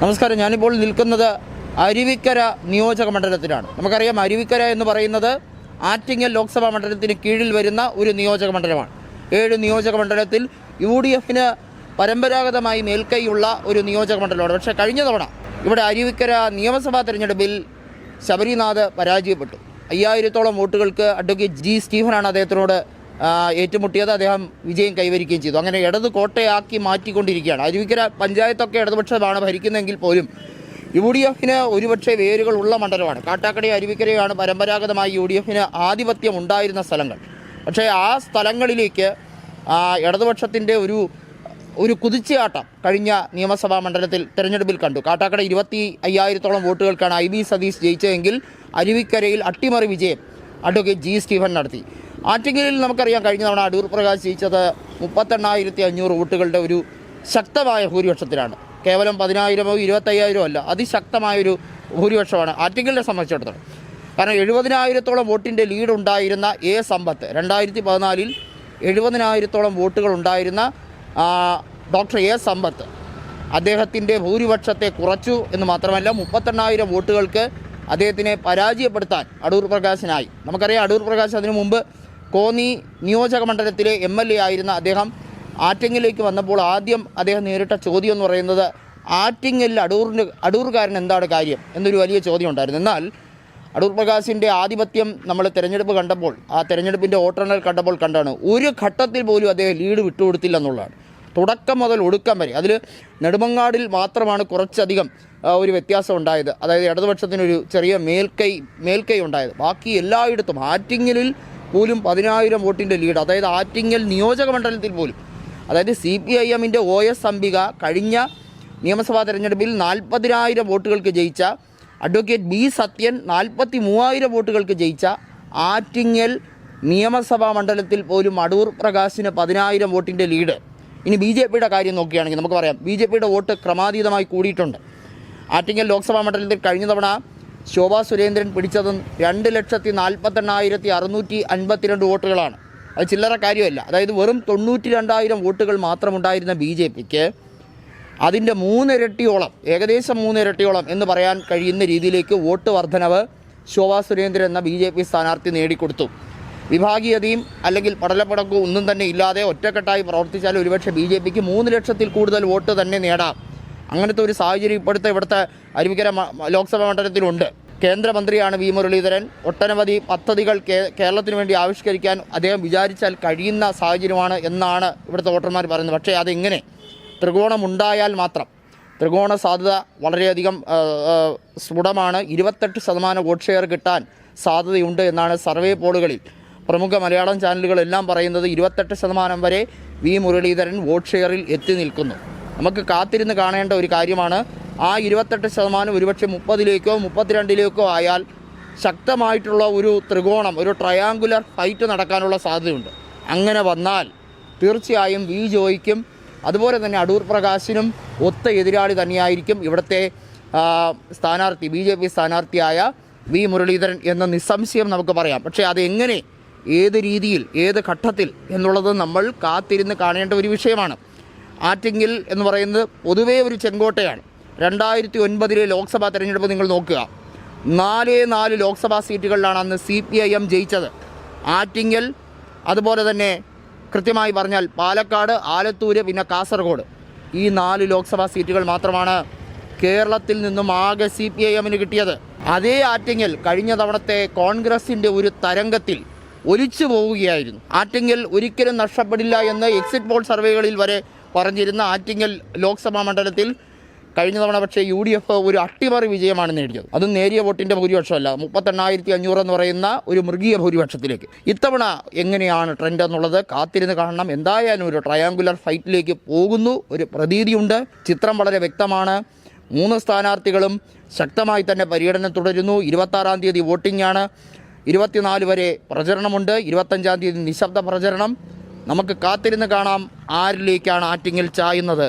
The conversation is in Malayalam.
നമസ്കാരം. ഞാനിപ്പോൾ നിൽക്കുന്നത് അരുവിക്കര നിയോജക മണ്ഡലത്തിലാണ്. നമുക്കറിയാം അരുവിക്കര എന്ന് പറയുന്നത് ആറ്റിങ്ങൽ ലോക്സഭാ മണ്ഡലത്തിന് കീഴിൽ വരുന്ന ഒരു നിയോജക മണ്ഡലമാണ്. ഏഴ് നിയോജക മണ്ഡലത്തിൽ യു ഡി എഫിന് പരമ്പരാഗതമായി മേൽക്കൈയുള്ള ഒരു നിയോജക മണ്ഡലമാണ്. പക്ഷേ കഴിഞ്ഞ തവണ ഇവിടെ അരുവിക്കര നിയമസഭാ തെരഞ്ഞെടുപ്പിൽ ശബരിനാഥ് പരാജയപ്പെട്ടു. അയ്യായിരത്തോളം വോട്ടുകൾക്ക് അഡ്വക്കേറ്റ് ജി. സ്റ്റീഫനാണ് അദ്ദേഹത്തിനോട് ഏറ്റുമുട്ടിയത് അദ്ദേഹം വിജയം കൈവരിക്കുകയും ചെയ്തു. അങ്ങനെ ഇടത് കോട്ടയാക്കി മാറ്റിക്കൊണ്ടിരിക്കുകയാണ്. അരുവിക്കര പഞ്ചായത്തൊക്കെ ഇടതുപക്ഷമാണ് ഭരിക്കുന്നതെങ്കിൽ പോലും യു ഡി എഫിന് ഒരുപക്ഷെ വേരുകൾ ഉള്ള മണ്ഡലമാണ്. കാട്ടാക്കട അരുവിക്കരയാണ് പരമ്പരാഗതമായി യു ഡി എഫിന് ആധിപത്യം ഉണ്ടായിരുന്ന സ്ഥലങ്ങൾ. പക്ഷേ ആ സ്ഥലങ്ങളിലേക്ക് ഇടതുപക്ഷത്തിന്റെ ഒരു ഒരു കുതിച്ചുചാട്ടം കഴിഞ്ഞ നിയമസഭാ മണ്ഡലത്തിൽ തെരഞ്ഞെടുപ്പിൽ കണ്ടു. കാട്ടാക്കട ഇരുപത്തി അയ്യായിരത്തോളം വോട്ടുകൾക്കാണ് ഐ ബി സതീഷ് ജയിച്ചതെങ്കിൽ അരുവിക്കരയിൽ അട്ടിമറി വിജയം അഡ്വക്കേറ്റ് ജി സ്റ്റീഫൻ നടത്തി. ആറ്റിങ്ങലിൽ നമുക്കറിയാം കഴിഞ്ഞ തവണ അടൂർ പ്രകാശ് ജയിച്ചത് മുപ്പത്തെണ്ണായിരത്തി അഞ്ഞൂറ് വോട്ടുകളുടെ ഒരു ശക്തമായ ഭൂരിപക്ഷത്തിലാണ്. കേവലം പതിനായിരമോ ഇരുപത്തയ്യായിരമോ അല്ല അതിശക്തമായൊരു ഭൂരിപക്ഷമാണ് ആറ്റിങ്ങലിനെ സംബന്ധിച്ചിടത്തോളം. കാരണം എഴുപതിനായിരത്തോളം വോട്ടിന്റെ ലീഡ് ഉണ്ടായിരുന്ന എ സമ്പത്ത് രണ്ടായിരത്തി പതിനാലിൽ എഴുപതിനായിരത്തോളം വോട്ടുകൾ ഉണ്ടായിരുന്ന ഡോക്ടർ എ സമ്പത്ത് അദ്ദേഹത്തിന്റെ ഭൂരിപക്ഷത്തെ കുറച്ചു എന്ന് മാത്രമല്ല മുപ്പത്തെണ്ണായിരം വോട്ടുകൾക്ക് അദ്ദേഹത്തിനെ പരാജയപ്പെടുത്താൻ അടൂർ പ്രകാശിനായി. നമുക്കറിയാം അടൂർ പ്രകാശ് അതിനു മുമ്പ് കോന്നി നിയോജക മണ്ഡലത്തിലെ എം എൽ എ ആയിരുന്ന അദ്ദേഹം ആറ്റിങ്ങിലേക്ക് വന്നപ്പോൾ ആദ്യം അദ്ദേഹം നേരിട്ട ചോദ്യം എന്ന് പറയുന്നത് ആറ്റിങ്ങലിൽ അടൂറിന് അടൂർകാരൻ എന്താണ് കാര്യം എന്നൊരു വലിയ ചോദ്യം ഉണ്ടായിരുന്നു. എന്നാൽ അടൂർ പ്രകാശിന്റെ ആധിപത്യം നമ്മൾ തിരഞ്ഞെടുപ്പ് കണ്ടപ്പോൾ ആ തിരഞ്ഞെടുപ്പിന്റെ വോട്ടെണ്ണൽ കണ്ടപ്പോൾ കണ്ടാണ് ഒരു ഘട്ടത്തിൽ പോലും അദ്ദേഹം ലീഡ് വിട്ടുകൊടുത്തില്ല എന്നുള്ളതാണ്. തുടക്കം മുതൽ ഒടുക്കം വരെ അതിൽ നെടുമങ്ങാടിൽ മാത്രമാണ് കുറച്ചധികം ഒരു വ്യത്യാസം ഉണ്ടായത്. അതായത് ഇടതുപക്ഷത്തിനൊരു ചെറിയ മേൽക്കൈ മേൽക്കൈ ഉണ്ടായത്. ബാക്കി എല്ലായിടത്തും ആറ്റിങ്ങലിൽ പോലും പതിനായിരം വോട്ടിന്റെ ലീഡ്. അതായത് ആറ്റിങ്ങൽ നിയോജക മണ്ഡലത്തിൽ പോലും. അതായത് സി പി ഐ എമ്മിന്റെ ഒ എസ് അംബിക കഴിഞ്ഞ നിയമസഭാ തെരഞ്ഞെടുപ്പിൽ നാൽപ്പതിനായിരം വോട്ടുകൾക്ക് ജയിച്ച അഡ്വക്കേറ്റ് ബി സത്യൻ നാൽപ്പത്തി മൂവായിരം വോട്ടുകൾക്ക് ജയിച്ച ആറ്റിങ്ങൽ നിയമസഭാ മണ്ഡലത്തിൽ പോലും അടൂർ പ്രകാശിന് പതിനായിരം വോട്ടിന്റെ ലീഡ്. ഇനി ബി ജെ പിയുടെ കാര്യം നോക്കുകയാണെങ്കിൽ നമുക്ക് പറയാം. ബി ജെ പിയുടെ വോട്ട് ക്രമാതീതമായി കൂടിയിട്ടുണ്ട്. ആറ്റിങ്ങൽ ലോക്സഭാ മണ്ഡലത്തിൽ കഴിഞ്ഞ തവണ ശോഭാ സുരേന്ദ്രൻ പിടിച്ചത് രണ്ട് ലക്ഷത്തി നാൽപ്പത്തെണ്ണായിരത്തി അറുന്നൂറ്റി അൻപത്തിരണ്ട് വോട്ടുകളാണ്. അത് ചില്ലറ കാര്യമല്ല. അതായത് വെറും തൊണ്ണൂറ്റി രണ്ടായിരം വോട്ടുകൾ മാത്രമുണ്ടായിരുന്ന ബി ജെ പിക്ക് അതിന്റെ മൂന്നിരട്ടിയോളം ഏകദേശം മൂന്നിരട്ടിയോളം എന്ന് പറയാൻ കഴിയുന്ന രീതിയിലേക്ക് വോട്ട് വർധനവ് ശോഭാ സുരേന്ദ്രൻ എന്ന ബി ജെ പി സ്ഥാനാർത്ഥി നേടിക്കൊടുത്തു. വിഭാഗീയതയും അല്ലെങ്കിൽ പടലപ്പടക്കവും ഒന്നും തന്നെ ഇല്ലാതെ ഒറ്റക്കെട്ടായി പ്രവർത്തിച്ചാൽ ഒരുപക്ഷെ ബി ജെ പിക്ക് മൂന്ന് ലക്ഷത്തിൽ കൂടുതൽ വോട്ട് തന്നെ നേടാം. അങ്ങനത്തെ ഒരു സാഹചര്യം ഇപ്പോഴത്തെ ഇവിടുത്തെ അരുവിക്കര ലോക്സഭാ മണ്ഡലത്തിലുണ്ട്. കേന്ദ്രമന്ത്രിയാണ് വി മുരളീധരൻ. ഒട്ടനവധി പദ്ധതികൾ കേരളത്തിന് വേണ്ടി ആവിഷ്കരിക്കാൻ അദ്ദേഹം വിചാരിച്ചാൽ കഴിയുന്ന സാഹചര്യമാണ് എന്നാണ് ഇവിടുത്തെ വോട്ടർമാർ പറയുന്നത്. പക്ഷേ അതെങ്ങനെ ത്രികോണമുണ്ടായാൽ മാത്രം ത്രികോണ സാധ്യത വളരെയധികം സ്ഫുടമാണ്. ഇരുപത്തെട്ട് ശതമാനം വോട്ട് ഷെയർ കിട്ടാൻ സാധ്യതയുണ്ട് എന്നാണ് സർവേ പോളുകളിൽ പ്രമുഖ മലയാളം ചാനലുകളെല്ലാം പറയുന്നത്. ഇരുപത്തെട്ട് ശതമാനം വരെ വി മുരളീധരൻ വോട്ട് ഷെയറിൽ എത്തി നിൽക്കുന്നു. നമുക്ക് കാത്തിരുന്ന് കാണേണ്ട ഒരു കാര്യമാണ്. ആ ഇരുപത്തെട്ട് ശതമാനം ഒരുപക്ഷെ മുപ്പതിലേക്കോ മുപ്പത്തിരണ്ടിലേക്കോ ആയാൽ ശക്തമായിട്ടുള്ള ഒരു ത്രികോണം ഒരു ട്രയാങ്കുലർ ഫൈറ്റ് നടക്കാനുള്ള സാധ്യതയുണ്ട്. അങ്ങനെ വന്നാൽ തീർച്ചയായും വി ജോയ്ക്കും അതുപോലെ തന്നെ അടൂർ പ്രകാശിനും ഒത്ത എതിരാളി തന്നെയായിരിക്കും ഇവിടുത്തെ സ്ഥാനാർത്ഥി ബി ജെ പി സ്ഥാനാർത്ഥിയായ വി മുരളീധരൻ എന്ന നിസ്സംശയം നമുക്ക് പറയാം. പക്ഷേ അതെങ്ങനെ ഏത് രീതിയിൽ ഏത് ഘട്ടത്തിൽ എന്നുള്ളത് നമ്മൾ കാത്തിരുന്ന് കാണേണ്ട ഒരു വിഷയമാണ്. ആറ്റിങ്ങിൽ എന്ന് പറയുന്നത് പൊതുവേ ഒരു ചെങ്കോട്ടയാണ്. രണ്ടായിരത്തി ഒൻപതിലെ ലോക്സഭാ തെരഞ്ഞെടുപ്പ് നിങ്ങൾ നോക്കുക. നാലേ നാല് ലോക്സഭാ സീറ്റുകളിലാണ് അന്ന് സി പി ഐ എം ജയിച്ചത്. ആറ്റിങ്ങൽ അതുപോലെ തന്നെ കൃത്യമായി പറഞ്ഞാൽ പാലക്കാട് ആലത്തൂര് പിന്നെ കാസർഗോഡ് ഈ നാല് ലോക്സഭാ സീറ്റുകൾ മാത്രമാണ് കേരളത്തിൽ നിന്നും ആകെ സി പി ഐ എമ്മിന് കിട്ടിയത്. അതേ ആറ്റിങ്ങൽ കഴിഞ്ഞ തവണത്തെ കോൺഗ്രസിന്റെ ഒരു തരംഗത്തിൽ ഒലിച്ചു പോവുകയായിരുന്നു. ആറ്റിങ്ങൽ ഒരിക്കലും നഷ്ടപ്പെടില്ല എന്ന് എക്സിറ്റ് പോൾ സർവേകളിൽ വരെ പറഞ്ഞിരുന്ന ആറ്റിങ്ങൽ ലോക്സഭാ മണ്ഡലത്തിൽ കഴിഞ്ഞ തവണ പക്ഷേ യു ഡി എഫ് ഒരു അട്ടിമറി വിജയമാണ് നേടിയത്. അതും നേരിയ വോട്ടിന്റെ ഭൂരിപക്ഷമല്ല. മുപ്പത്തെണ്ണായിരത്തി അഞ്ഞൂറ് എന്ന് പറയുന്ന ഒരു മൃഗീയ ഭൂരിപക്ഷത്തിലേക്ക്. ഇത്തവണ എങ്ങനെയാണ് ട്രെൻഡ് എന്നുള്ളത് കാത്തിരുന്ന് കാണണം. എന്തായാലും ഒരു ട്രയാങ്കുലർ ഫൈറ്റിലേക്ക് പോകുന്നു. ഒരു പ്രതീതിയുണ്ട്. ചിത്രം വളരെ വ്യക്തമാണ്. മൂന്ന് സ്ഥാനാർത്ഥികളും ശക്തമായി തന്നെ പര്യടനം തുടരുന്നു. ഇരുപത്താറാം തീയതി വോട്ടിംഗ് ആണ്. ഇരുപത്തിനാല് വരെ പ്രചരണമുണ്ട്. ഇരുപത്തഞ്ചാം തീയതി നിശബ്ദ പ്രചരണം. നമുക്ക് കാത്തിരുന്ന് കാണാം ആരിലേക്കാണ് ആറ്റിങ്ങിൽ ചായുന്നത്.